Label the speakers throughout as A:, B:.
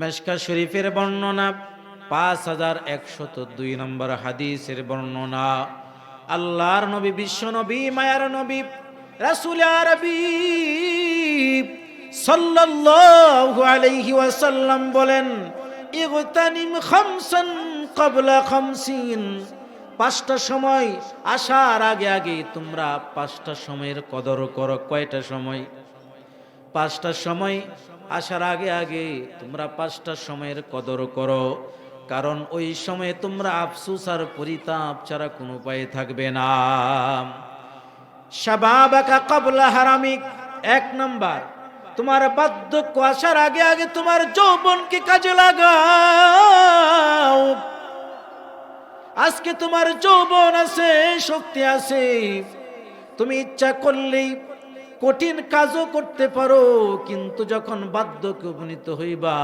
A: মেশকা শরীফের বর্ণনা, পাঁচ হাজার একশত দুই নম্বর হাদিসের বর্ণনা। আল্লাহর নবী, বিশ্ব নবী, মায়ার নবী, রাসুল আরবি সাল্লাল্লাহু আলাইহি ওয়াসাল্লাম বলেন, ইগতানিম খামসান ক্বাবলা খামসিন। পাঁচটা সময় আসার আগে আগে তোমরা পাঁচটা সময়ের কদর করো। কয়টা সময়? পাঁচটার সময় আসার আগে আগে তোমরা পাঁচটা সময়ের কদর করো। কারণ ওই সময়ে তোমরা আফসুস আর পরিতাপ ছাড়া কোনো উপায় থাকবে না। শাবাবাকা কাবলা হারামিক। এক নাম্বার, তোমার বার্ধক্য আসার আগে আগে তোমার যৌবনকে কাজে লাগাও। আজকে তোমার যৌবন আছে, শক্তি আছে। তুমি ইচ্ছা করলেই কঠিন কাজও করতে পারো, কিন্তু যখন বাধ্যকে উপনীত হইবা,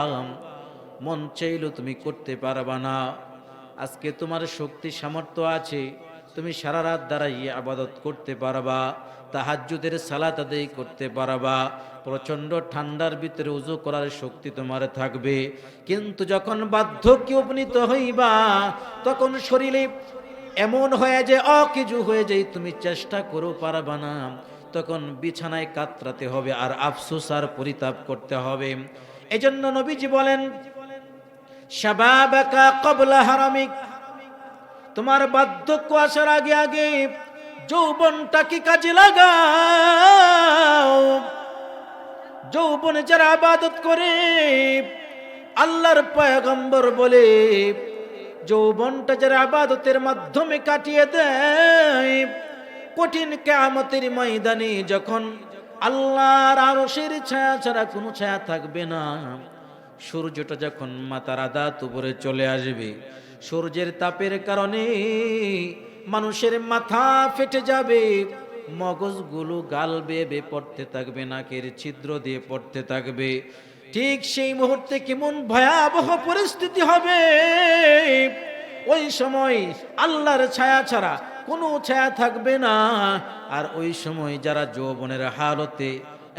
A: মন চাইলেও তুমি করতে পারবা না। আজকে তোমার শক্তি সামর্থ্য আছে, তুমি সারা রাত দাঁড়াই আবাদত করতে পারবা, তাহাজ্জুদের সালাত আদায় করতে পারবা, প্রচণ্ড ঠান্ডার ভিতরে উজু করার শক্তি তোমার থাকবে। কিন্তু যখন বার্ধক্যে উপনীত হইবা, তখন শরীরে এমন হয়ে যে অকিজু হয়ে যায় তুমি চেষ্টা করো পারবা না। তখন বিছানায় কাতরাতে হবে আর আফসোস আর পরিতাপ করতে হবে। এজন্য নবীজি বলেন কবলা হারামিক। তোমার বার্ধক্য আসার আগে আগে যৌবনটাকে কাজে লাগাও? যৌবনে যারা আবাদত করে, আল্লাহর পয়গম্বর বলে যৌবনটা যারা আবাদতের মাধ্যমে কাটিয়ে দেয় কঠিন কেয়ামতের ময়দানে যখন আল্লাহর আরশের ছায়া ছাড়া কোনো ছায়া থাকবে না, সূর্যটা যখন মাতার আদাত উপরে চলে আসবে, সূর্যের তাপের কারণে মানুষের মাথা ফেটে যাবে, মগজগুলো গাল বেয়ে পড়তে থাকবে, নাকের ছিদ্র দিয়ে পড়তে থাকবে। ঠিক সেই মুহূর্তে কেমন ভয়াবহ পরিস্থিতি হবে? ওই সময় আল্লাহর ছায়া ছাড়া কোনো ছায়া থাকবে না। আর ওই সময় যারা যৌবনের হালতে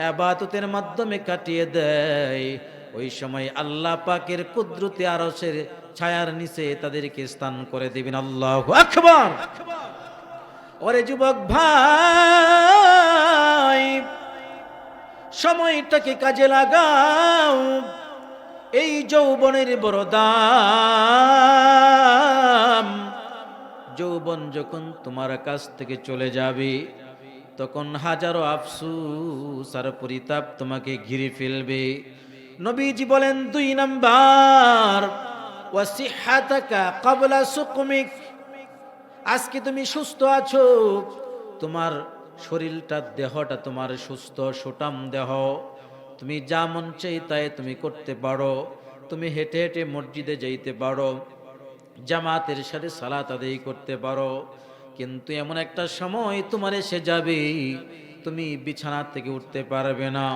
A: আবাদতের মাধ্যমে কাটিয়ে দেয়, ওই সময় আল্লাহ পাকের কুদরতে আরসের ছায়ার নিচে তাদেরকে স্থান করে দেবেন। আল্লাহ আকবর। ওরে যুবক ভাই, সময়টাকে কাজে লাগাও। এই যৌবনের বড় দাম। যৌবন যখন তোমার কাছ থেকে চলে যাবে, তখন হাজারো আফসুস আর পরিতাপ তোমাকে ঘিরে ফেলবে। নবীজি বলেন, দুই নাম্বার ক্বাবলা সুকমিক। আজকে তুমি সুস্থ আছো, তোমার শরীরটা, দেহটা তোমার সুস্থ সুটাম দেহ। তুমি যা মন চাই তাই তুমি করতে পারো, তুমি হেঁটে হেঁটে মসজিদে যাইতে পারো। জামাতের সাথে সালাত আদায় করতে পারো। কিন্তু এমন একটা সময় তোমার এসে যাবে, তুমি বিছানা থেকে উঠতে পারবে না।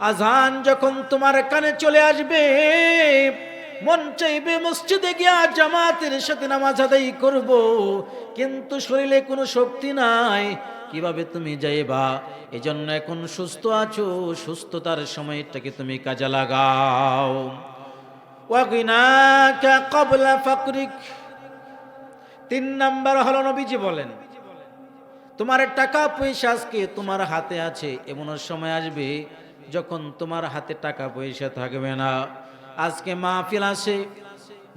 A: আজান যখন তোমার কানে চলে আসবে, মন চাইবে মসজিদে গিয়া জামাতের সাথে নামাজ আদায় করব। কিন্তু শরীরে কোনো শক্তি নাই, কীভাবে তুমি যাইবা? এজন্য এখন সুস্থ আছো, সুস্থতার সময়টাকে তুমি কাজে লাগাও। ফাকরিক। তিন নাম্বার হলো নবীজি বলেন, তোমার টাকা পয়সা আজকে তোমার হাতে আছে, এমন সময় আসবে যখন তোমার হাতে টাকা পয়সা থাকবে না। আজকে মাহফিল আছে,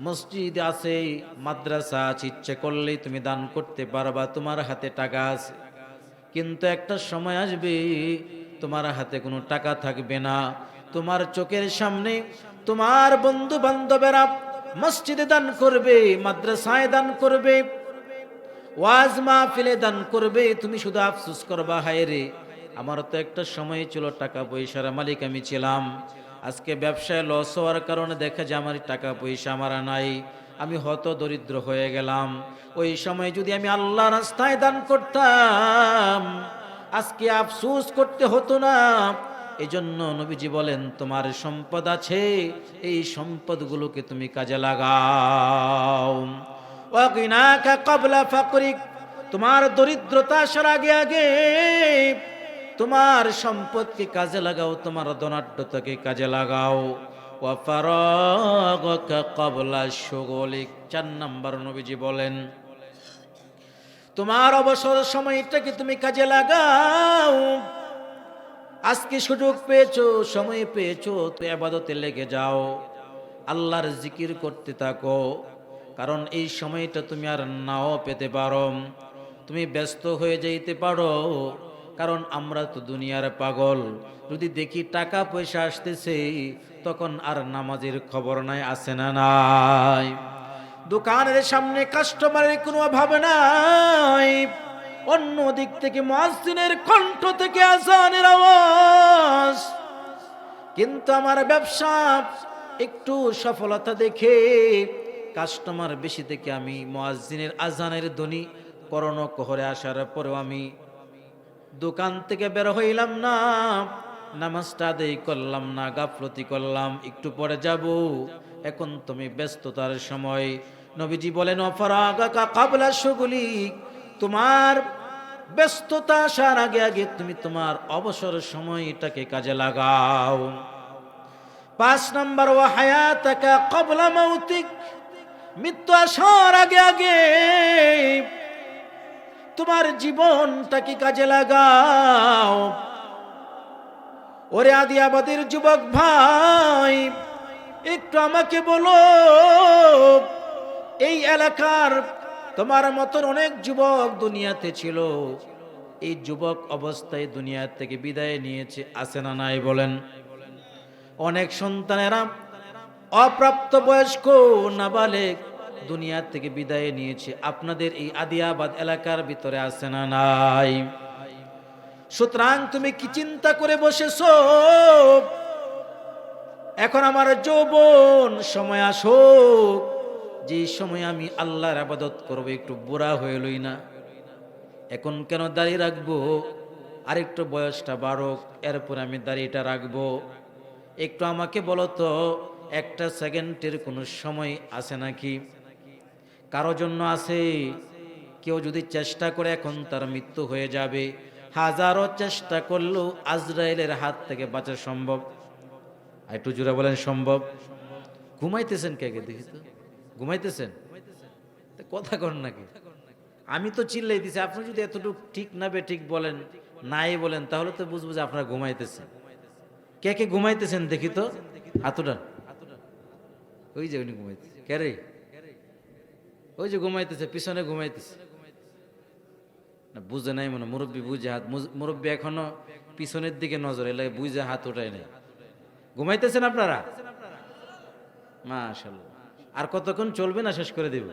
A: মসজিদ আছে, মাদ্রাসা আছে, ইচ্ছে করলেই তুমি দান করতে পারবা, তোমার হাতে টাকা আছে। কিন্তু একটা সময় আসবে, তোমার হাতে কোনো টাকা থাকবে না। তোমার চোখের সামনে তোমার বন্ধু বান্ধবেরা মসজিদে দান করবে, মাদ্রাসায় দান করবে, ওয়াজ মাহফিলে দান করবে, তুমি শুধু আফসোস করবা, হায় রে। আমার তো একটা সময় ছিল টাকা পয়সার মালিক আমি ছিলাম। আজকে ব্যবসায় লস হওয়ার কারণে দেখা যায় আমার টাকা পয়সা আমার নাই। আমি হত দরিদ্র হয়ে গেলাম। ওই সময় যদি আমি আল্লাহ রাস্তায় দান করতাম, আজকে আফসোস করতে হতো না। এই জন্য নবীজি বলেন, তোমার সম্পদ আছে, এই সম্পদগুলোকে তুমি কাজে লাগাও। কবলা ফাকরিক, তোমার দরিদ্রতা আসার আগে আগে তোমার সম্পদকে কাজে লাগাও, তোমার ধনাঢ্যতাকে কাজে লাগাও। ক্বাবলা শুগুলিক। চার নম্বর নবীজি বলেন, তোমার অবসর সময়টাকে তুমি কাজে লাগাও। আজকে সুযোগ পেয়েছ, সময় পেয়েছ, তো আবাদতে লেগে যাও। আল্লাহর জিকির করতে থাকো, কারণ এই সময়টা তুমি আর নাও পেতে পারো। তুমি ব্যস্ত হয়ে যাইতে পারো, কারণ আমরা তো দুনিয়ার পাগল। যদি দেখি টাকা পয়সা আসতেছে, তখন আর নামাজের খবর নাই আসে না নাই। দোকানের সামনে কাস্টমারের কোনো অভাব নাই। অন্য দিক থেকে মহাসিনের কণ্ঠ থেকে আসানের আওয়াজ। কিন্তু আমার ব্যবসা একটু সফলতা দেখে, কাস্টমার বেশি থেকে আমি মোয়াজ্জিনের আজানের ধ্বনি করণ কহরে আসার পরেও আমি দোকান থেকে বের হইলাম না, নামাজটা আদায় করলাম না, গাফলতি করলাম, একটু পরে যাব। এখন তুমি ব্যস্ততার সময়। নবীজি বলেন অফরাগা কাবলা সুগুলি, তোমার ব্যস্ততা আসার আগে আগে তুমি তোমার অবসর সময়টাকে কাজে লাগাও। পাঁচ নম্বর ও হায়াতাকা কবলা মৌতিক মৃত্যু আসার আগে আগে তোমার জীবনটাকে কাজে লাগাও। ওরে আদিয়াবাদের যুবক ভাই, একটু আমাকে বলো, এই এলাকার তোমার মতন অনেক যুবক দুনিয়াতে ছিল। এই যুবক অবস্থায় দুনিয়া থেকে বিদায় নিয়েছে আসে না নাই বলেন? অনেক সন্তানেরা অপ্রাপ্ত বয়স্ক নাবালেক দুনিয়া থেকে বিদায় নিয়েছে। আপনাদের এই আদিয়াবাদ এলাকার ভিতরে আসে না নাই? সুতরাং তুমি কি চিন্তা করে বসেছো? এখন আমার যৌবন, সময় আসুক। যে সময় আমি আল্লাহর আবাদত করব, একটু বুড়া হয়ে লই না। এখন কেন দাঁড়িয়ে রাখব? আরেকটু বয়সটা বাড়ক, এরপর আমি দাঁড়িয়েটা রাখব। একটু আমাকে বলো তো, একটা সেকেন্ডের কোনো সময় আছে নাকি? কারও জন্য আছে? কেউ যদি চেষ্টা করে, এখন তার মৃত্যু হয়ে যাবে। হাজারো চেষ্টা করলেও আজরায়েলের হাত থেকে বাঁচা সম্ভব। আর একটু জোরে বলেন, সম্ভব? ঘুমাইতেছেন কে কে দেখি তো? ঘুমাইতেছেন? কথা কর নাকি? আমি তো চিল্লাই দিছি, আপনি যদি এতটুকু ঠিক না বে ঠিক বলেন, নাই বলেন, তাহলে তো বুঝব যে আপনারা ঘুমাইতেছেন। কে কে ঘুমাইতেছেন দেখি তো? হাতুডান ওই যে উনি ঘুমাইতেছে। কে রে? ওই যে ঘুমাইতেছে, পিছনে ঘুমাইতেছে। না, বুঝে নাই মনে, মুরব্বী বুঝে হাত মুরব্বী এখনও পিছনের দিকে নজর এলে বুঝে হাত ওঠায় নাই। ঘুমাইতেছেন আপনারা? মাশাল্লাহ আর কতক্ষণ চলবে না শেষ করে দিব?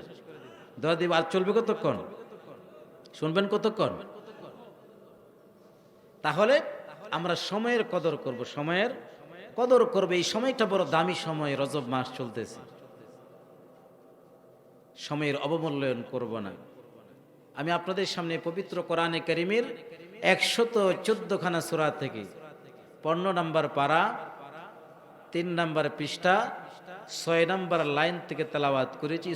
A: দোয়া দিব, আর চলবে কতক্ষণ? শুনবেন কতক্ষণ? তাহলে আমরা সময়ের কদর করব, সময়ের কদর করবে। এই সময়টা বড় দামি সময়, রজব মাস চলতেছে। সময়ের অবমূল্যায়ন করব না। আমি আপনাদের সামনে পবিত্র কোরআনে করিমের একশত চোদ্দখানা সুরা থেকে পনেরো নাম্বার পাড়া তিন নাম্বার পৃষ্ঠা ছয় নম্বর লাইন থেকে তেলাওয়াত করেছি